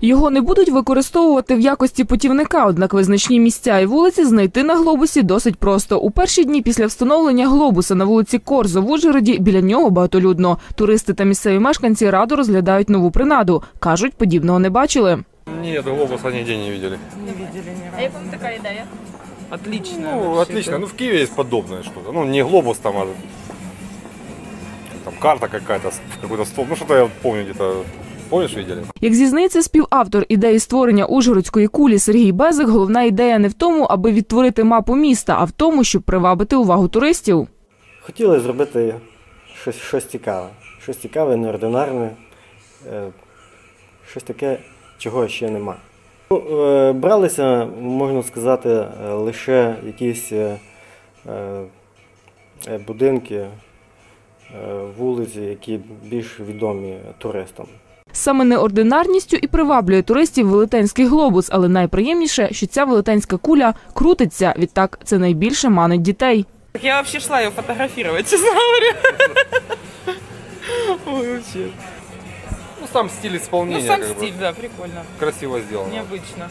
Його не будуть використовувати в якості путівника, однак визначні місця і вулиці знайти на глобусі досить просто. У перші дні після встановлення глобуса на вулиці Корзо в Ужгороді біля нього багатолюдно. Туристи та місцеві мешканці радо розглядають нову принаду. кажуть, подібного не бачили. Нет, глобуса нигде не видели. А як вам така ідея? Отлично. Ну, отлично. Ну, в Киеве есть подобное что-то. Ну, не глобус там, а там карта какая-то, какой-то стол. Ну, что-то я помню где-то. Помнишь, видели? Як зізнається співавтор ідеї створення Ужгородської кулі Сергій Безик, головна ідея не в тому, аби відтворити мапу міста, а в тому, щоб привабити увагу туристів. Хотіли зробити щось, щось цікаве. Щось цікаве, неординарне, е, щось таке, чого ще нема. Ну, е, бралися, можна сказати, лише якісь е, будинки, вулиці, які більш відомі туристам. Саме неординарністю і приваблює туристів велетенський глобус, але найприємніше, що ця велетенська куля крутиться. Відтак це найбільше манить дітей. Так Я вообще шла ее фотографировать, честно говоря. Ой, вообще. Ну, сам стиль Ну, исполнения, сам как стиль, бы, да, прикольно. красиво сделано. Необычно.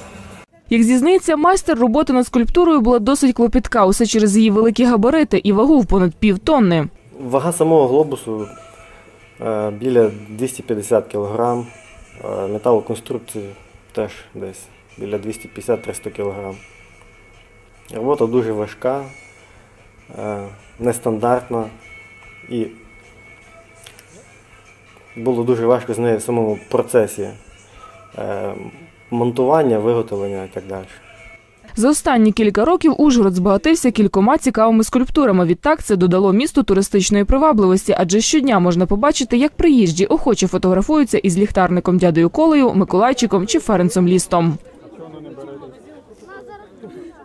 Як зізнається майстер, робота над скульптурою була досить клопітка, усе через її великі габарити і вагу в понад півтонни. Вага самого глобусу біля 250 кг, е, металоконструкції теж десь біля 250-300 кг. Робота дуже важка, е, нестандартна і було дуже важко з нею в самому процесі е, монтування, виготовлення і так далі. За останні кілька років Ужгород збагатився кількома цікавими скульптурами. Відтак це додало місту туристичної привабливості, адже щодня можна побачити, як приїжджі охоче фотографуються із ліхтарником дядою Колею, Миколайчиком чи Ференцем Лістом.